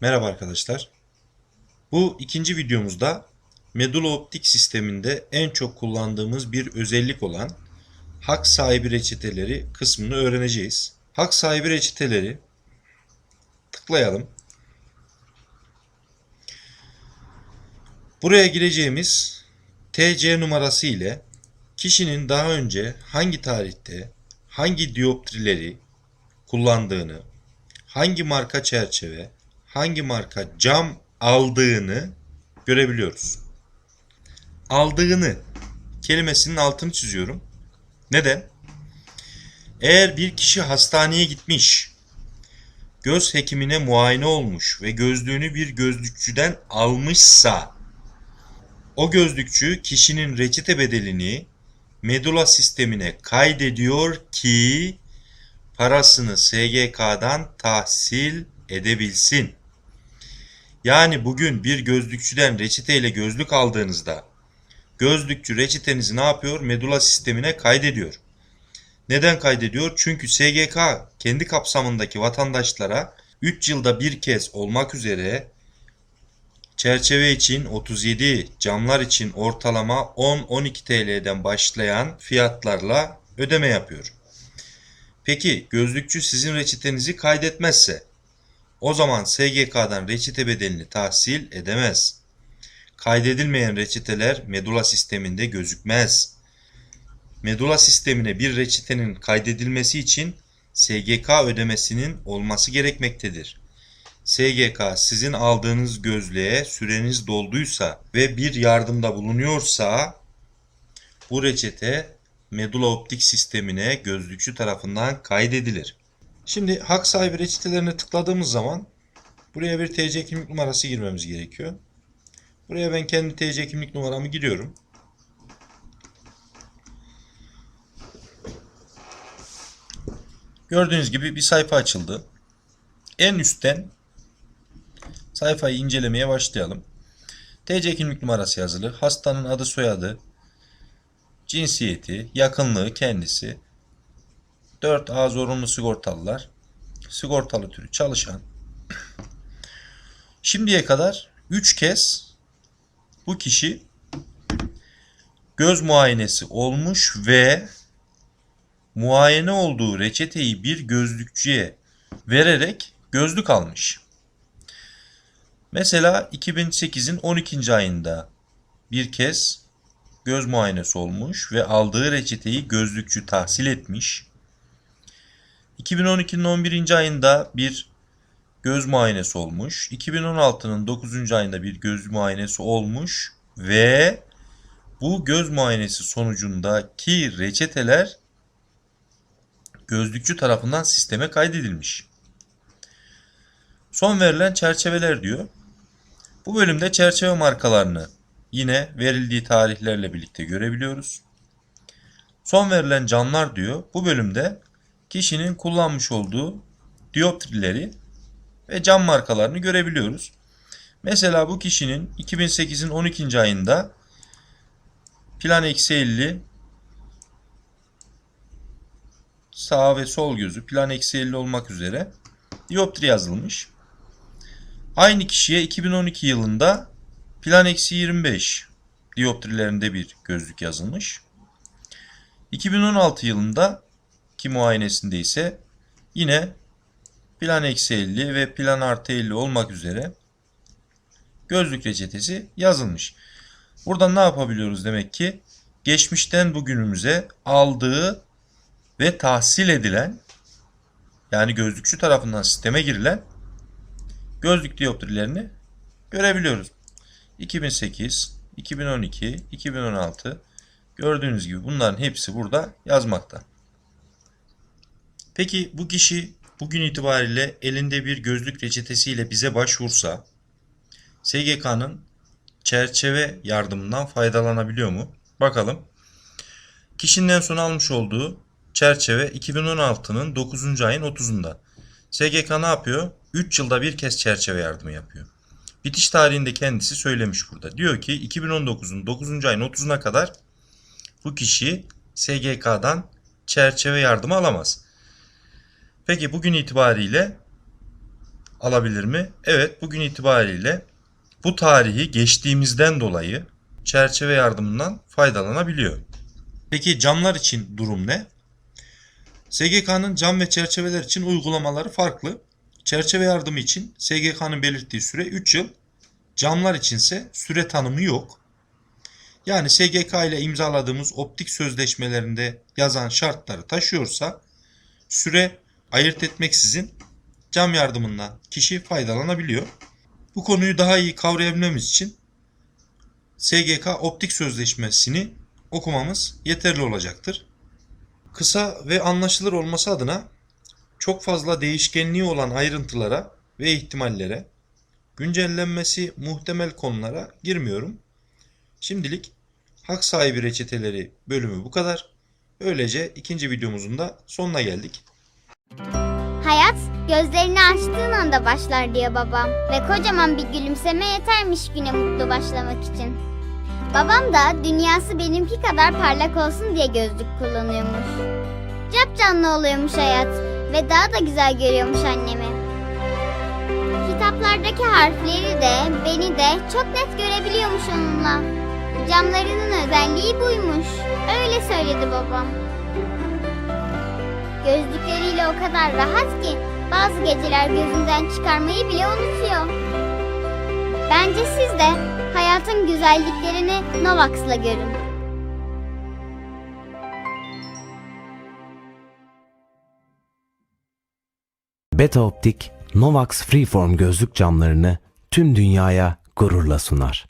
Merhaba arkadaşlar. Bu ikinci videomuzda Medulla Optik sisteminde en çok kullandığımız bir özellik olan hak sahibi reçeteleri kısmını öğreneceğiz. Hak sahibi reçeteleri tıklayalım. Buraya gireceğimiz TC numarası ile kişinin daha önce hangi tarihte hangi dioptrileri kullandığını, hangi marka çerçeve, hangi marka cam aldığını görebiliyoruz. Aldığını kelimesinin altını çiziyorum. Neden? Eğer bir kişi hastaneye gitmiş, göz hekimine muayene olmuş ve gözlüğünü bir gözlükçüden almışsa, o gözlükçü kişinin reçete bedelini Medula sistemine kaydediyor ki parasını SGK'dan tahsil edebilsin. Yani bugün bir gözlükçüden reçeteyle gözlük aldığınızda gözlükçü reçetenizi ne yapıyor? Medula sistemine kaydediyor. Neden kaydediyor? Çünkü SGK kendi kapsamındaki vatandaşlara 3 yılda bir kez olmak üzere çerçeve için 37, camlar için ortalama 10-12 TL'den başlayan fiyatlarla ödeme yapıyor. Peki gözlükçü sizin reçetenizi kaydetmezse o zaman SGK'dan reçete bedelini tahsil edemez. Kaydedilmeyen reçeteler Medula sisteminde gözükmez. Medula sistemine bir reçetenin kaydedilmesi için SGK ödemesinin olması gerekmektedir. SGK sizin aldığınız gözlüğe süreniz dolduysa ve bir yardımda bulunuyorsa bu reçete Medula Optik sistemine gözlükçü tarafından kaydedilir. Şimdi hak sahibi reçetelerine tıkladığımız zaman buraya bir TC kimlik numarası girmemiz gerekiyor. Buraya ben kendi TC kimlik numaramı giriyorum. Gördüğünüz gibi bir sayfa açıldı. En üstten sayfayı incelemeye başlayalım. TC kimlik numarası yazılı. Hastanın adı soyadı, cinsiyeti, yakınlığı kendisi, 4A zorunlu sigortalılar, sigortalı türü çalışan. Şimdiye kadar 3 kez bu kişi göz muayenesi olmuş ve muayene olduğu reçeteyi bir gözlükçüye vererek gözlük almış. Mesela 2008'in 12. ayında bir kez göz muayenesi olmuş ve aldığı reçeteyi gözlükçü tahsil etmiş. 2012'nin 11. ayında bir göz muayenesi olmuş. 2016'nın 9. ayında bir göz muayenesi olmuş ve bu göz muayenesi sonucundaki reçeteler gözlükçü tarafından sisteme kaydedilmiş. Son verilen çerçeveler diyor. Bu bölümde çerçeve markalarını yine verildiği tarihlerle birlikte görebiliyoruz. Son verilen camlar diyor. Bu bölümde kişinin kullanmış olduğu dioptrileri ve cam markalarını görebiliyoruz. Mesela bu kişinin 2008'in 12. ayında plan eksi 50 sağ ve sol gözü plan eksi 50 olmak üzere dioptri yazılmış. Aynı kişiye 2012 yılında plan eksi 25 dioptrilerinde bir gözlük yazılmış. 2016 yılında ki muayenesinde ise yine plan eksi 50 ve plan artı 50 olmak üzere gözlük reçetesi yazılmış. Buradan ne yapabiliyoruz demek ki? Geçmişten bugünümüze aldığı ve tahsil edilen yani gözlükçü tarafından sisteme girilen gözlük dioptrilerini görebiliyoruz. 2008, 2012, 2016 gördüğünüz gibi bunların hepsi burada yazmakta. Peki bu kişi bugün itibariyle elinde bir gözlük reçetesiyle bize başvursa SGK'nın çerçeve yardımından faydalanabiliyor mu? Bakalım. Kişinin en son almış olduğu çerçeve 2016'nın 9. ayın 30'unda. SGK ne yapıyor? 3 yılda bir kez çerçeve yardımı yapıyor. Bitiş tarihinde kendisi söylemiş burada. Diyor ki 2019'un 9. ayın 30'una kadar bu kişi SGK'dan çerçeve yardımı alamaz. Peki bugün itibariyle alabilir mi? Evet bugün itibariyle bu tarihi geçtiğimizden dolayı çerçeve yardımından faydalanabiliyor. Peki camlar için durum ne? SGK'nın cam ve çerçeveler için uygulamaları farklı. Çerçeve yardımı için SGK'nın belirttiği süre 3 yıl, camlar içinse süre tanımı yok. Yani SGK ile imzaladığımız optik sözleşmelerinde yazan şartları taşıyorsa süre ayırt etmeksizin cam yardımından kişi faydalanabiliyor. Bu konuyu daha iyi kavrayabilmemiz için SGK optik sözleşmesini okumamız yeterli olacaktır. Kısa ve anlaşılır olması adına çok fazla değişkenliği olan ayrıntılara ve ihtimallere, güncellenmesi muhtemel konulara girmiyorum. Şimdilik hak sahibi reçeteleri bölümü bu kadar. Öylece ikinci videomuzun da sonuna geldik. Hayat gözlerini açtığın anda başlar diyor babam ve kocaman bir gülümseme yetermiş güne mutlu başlamak için. Babam da dünyası benimki kadar parlak olsun diye gözlük kullanıyormuş. Cap canlı oluyormuş hayat ve daha da güzel görüyormuş annemi. Kitaplardaki harfleri de beni de çok net görebiliyormuş onunla. Camlarının özelliği buymuş. Öyle söyledi babam. Gözlükleriyle o kadar rahat ki bazı geceler gözünden çıkarmayı bile unutuyor. Bence siz de hayatın güzelliklerini Novax'la görün. Beta Optik Novax Freeform gözlük camlarını tüm dünyaya gururla sunar.